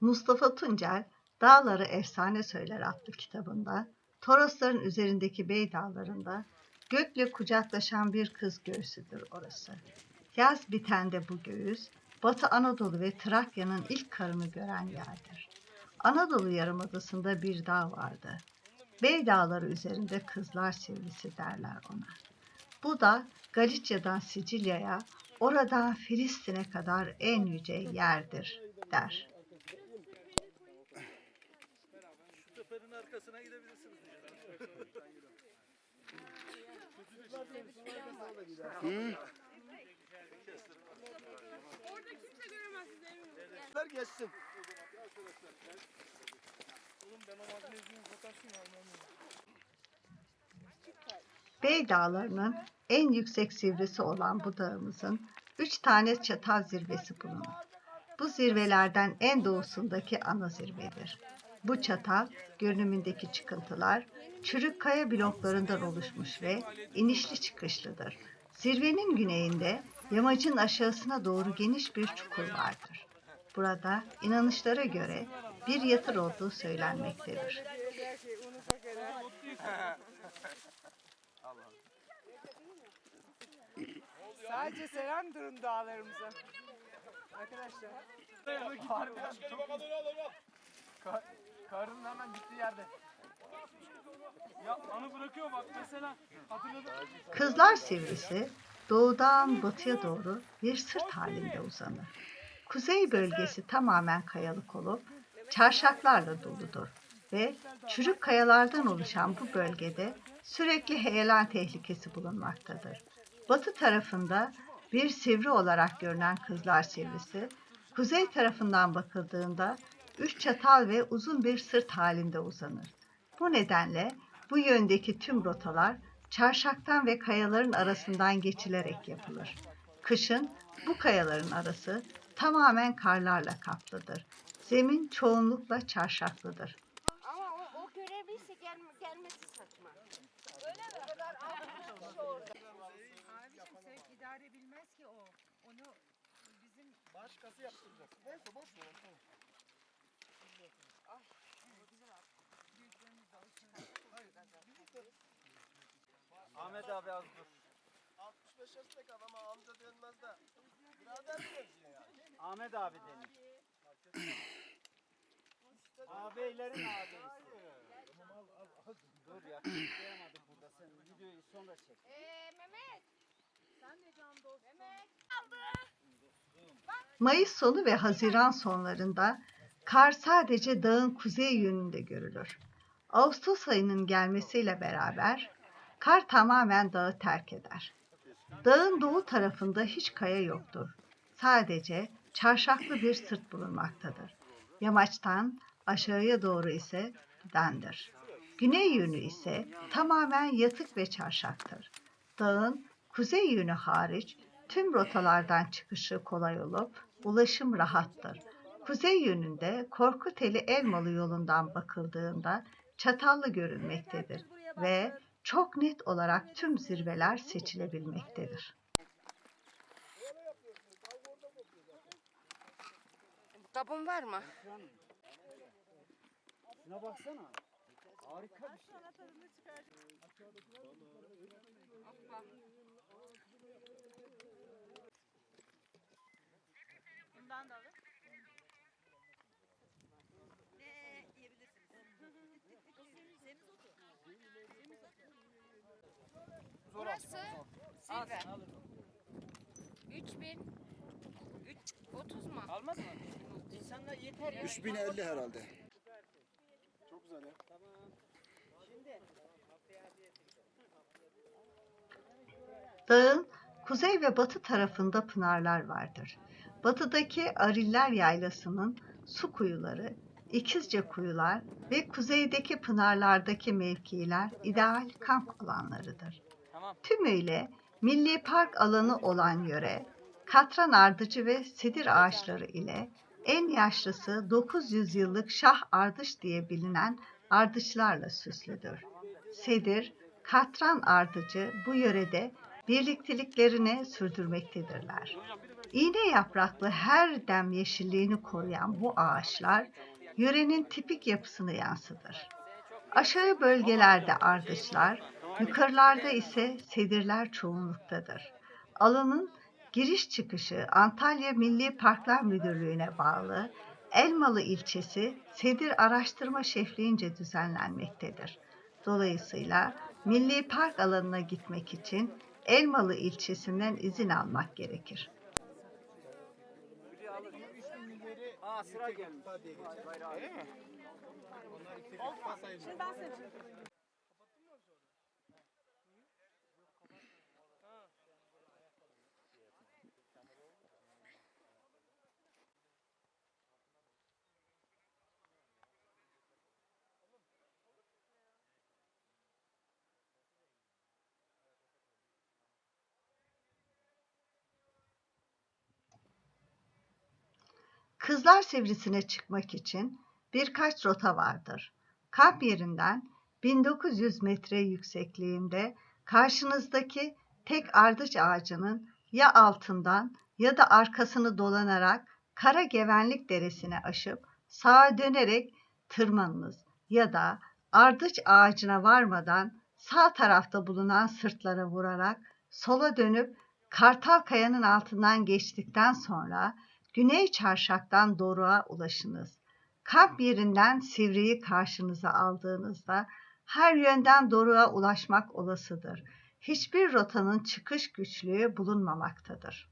Mustafa Tuncel Dağları Efsane Söyler adlı kitabında Torosların üzerindeki Bey Dağları'nda gökle kucaklaşan bir kız göğsüdür orası. Yaz bitende bu göğüs, Batı Anadolu ve Trakya'nın ilk karını gören yerdir. Anadolu Yarımadası'nda bir dağ vardı. Bey Dağları üzerinde kızlar sivrisi derler ona. Bu da Galicia'dan Sicilya'ya, oradan Filistin'e kadar en yüce yerdir der. Arkasına gidebilirsiniz. Orada kimse göremez sizi eminim. Geçsin. Bey Dağları'nın en yüksek zirvesi olan bu dağımızın üç tane çatal zirvesi bulunur. Bu zirvelerden en doğusundaki ana zirvedir. Bu çatal görünümündeki çıkıntılar çürük kaya bloklarından oluşmuş ve inişli çıkışlıdır. Zirvenin güneyinde yamacın aşağısına doğru geniş bir çukur vardır. Burada inanışlara göre bir yatır olduğu söylenmektedir. Sadece selam durun dağlarımıza. Arkadaşlar. Ka karın hemen gittiği yerde. Ya anı bırakıyor bak mesela hatırladım. Kızlar Sivrisi doğudan batıya doğru bir sırt halinde uzanır. Kuzey bölgesi tamamen kayalık olup çarşaklarla doludur ve çürük kayalardan oluşan bu bölgede sürekli heyelan tehlikesi bulunmaktadır. Batı tarafında bir sivri olarak görünen Kızlar Sivrisi, kuzey tarafından bakıldığında üç çatal ve uzun bir sırt halinde uzanır. Bu nedenle bu yöndeki tüm rotalar çarşaktan ve kayaların arasından geçilerek yapılır. Kışın bu kayaların arası tamamen karlarla kaplıdır. Zemin çoğunlukla çarşaklıdır. Ama o, o görevliyse gel, gelmesi saçma. Öyle mi? O kadar Abiciğim sevk idare bilmez ki o. Onu bizim Başkası yaptıracak. Neyse boş ver. Ahmet abi az dur. 65 yaşındaki adama amca denmez de. Birader diyor ya. Ahmet abi denir. Ağabeylerin ağabeyisi. Dur yakışıklayamadık burada. Sen videoyu sonra çek. Ee, Mehmet. Sen de can dostum. Mehmet. Aldı. Mayıs sonu ve Haziran sonlarında kar sadece dağın kuzey yönünde görülür. Ağustos ayının gelmesiyle beraber kar tamamen dağı terk eder. Dağın doğu tarafında hiç kaya yoktur. Sadece çarşaklı bir sırt bulunmaktadır. Yamaçtan aşağıya doğru ise dendir. Güney yönü ise tamamen yatık ve çarşaktır. Dağın kuzey yönü hariç tüm rotalardan çıkışı kolay olup ulaşım rahattır. Kuzey yönünde Korkuteli Elmalı yolundan bakıldığında çatallı görülmektedir ve çok net olarak tüm zirveler seçilebilmektedir. Kabın var mı? Şuna baksana. Harika bir şey. Bundan da alır. 3000 3 30 mu? Almaz mı? İnsanlar yeter ya. 3050 herhalde. Çok güzel ya. Dağın kuzey ve batı tarafında pınarlar vardır. Batıdaki Ariller Yaylası'nın su kuyuları, ikizce kuyular ve kuzeydeki pınarlardaki mevkiler ideal kamp alanlarıdır. Tamam. Tümüyle milli park alanı olan yöre, katran ardıcı ve sedir ağaçları ile en yaşlısı 900 yıllık Şah Ardış diye bilinen ardıçlarla süslüdür. Sedir, katran ardıcı bu yörede birlikteliklerini sürdürmektedirler. İğne yapraklı her dem yeşilliğini koruyan bu ağaçlar yörenin tipik yapısını yansıtır. Aşağı bölgelerde ardıçlar, yukarılarda ise sedirler çoğunluktadır. Alanın giriş çıkışı Antalya Milli Parklar Müdürlüğü'ne bağlı Elmalı ilçesi Sedir Araştırma Şefliğince düzenlenmektedir. Dolayısıyla Milli Park alanına gitmek için Elmalı ilçesinden izin almak gerekir. Aa sıra gelmiş. Kızlar Sivrisi'ne çıkmak için birkaç rota vardır. Kamp yerinden 1900 metre yüksekliğinde karşınızdaki tek ardıç ağacının ya altından ya da arkasını dolanarak Kara Gevenlik Deresi'ne aşıp sağa dönerek tırmanınız ya da ardıç ağacına varmadan sağ tarafta bulunan sırtlara vurarak sola dönüp Kartal Kaya'nın altından geçtikten sonra Güney Çarşak'tan Doruk'a ulaşınız. Kamp yerinden Sivri'yi karşınıza aldığınızda her yönden Doruk'a ulaşmak olasıdır. Hiçbir rotanın çıkış güçlüğü bulunmamaktadır.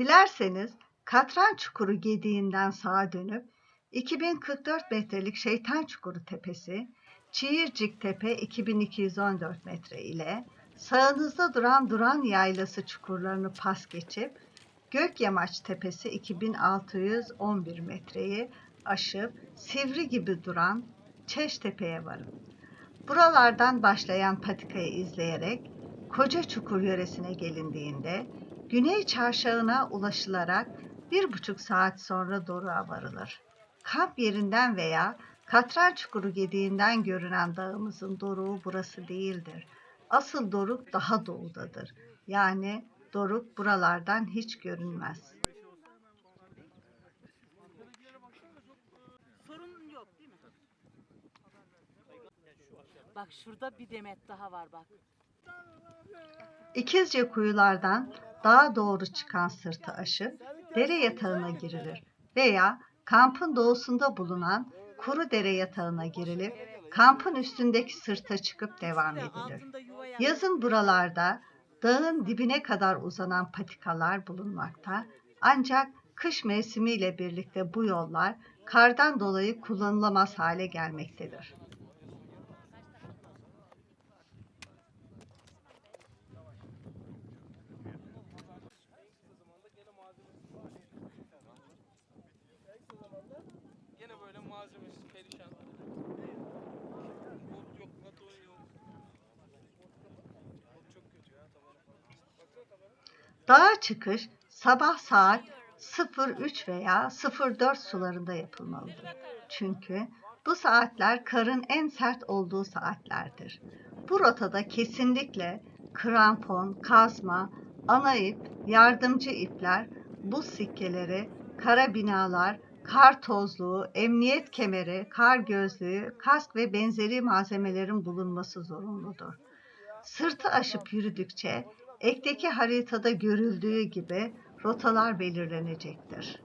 Dilerseniz Katran Çukuru gediğinden sağa dönüp 2044 metrelik Şeytan Çukuru tepesi, Çiğircik Tepe 2214 metre ile sağınızda duran Duran Yaylası çukurlarını pas geçip Gökyamaç Tepesi 2611 metreyi aşıp Sivri gibi duran Çeştepe'ye varın. Buralardan başlayan patikayı izleyerek Koca Çukur yöresine gelindiğinde Güney Çarşağı'na ulaşılarak bir buçuk saat sonra Doruk'a varılır. Kamp yerinden veya Katran Çukuru gediğinden görünen dağımızın Doruk'u burası değildir. Asıl Doruk daha doğudadır. Yani Doruk buralardan hiç görünmez. Sorun yok değil mi? Bak şurada bir demet daha var bak. İkizce kuyulardan dağa doğru çıkan sırtı aşıp dere yatağına girilir veya kampın doğusunda bulunan kuru dere yatağına girilip kampın üstündeki sırta çıkıp devam edilir. Yazın buralarda dağın dibine kadar uzanan patikalar bulunmakta ancak kış mevsimiyle birlikte bu yollar kardan dolayı kullanılamaz hale gelmektedir. Dağa çıkış sabah saat 03 veya 04 sularında yapılmalıdır. Çünkü bu saatler karın en sert olduğu saatlerdir. Bu rotada kesinlikle krampon, kazma, ana ip, yardımcı ipler, buz sikkeleri, kara binalar, kar tozluğu, emniyet kemeri, kar gözlüğü, kask ve benzeri malzemelerin bulunması zorunludur. Sırtı aşıp yürüdükçe ekteki haritada görüldüğü gibi rotalar belirlenecektir.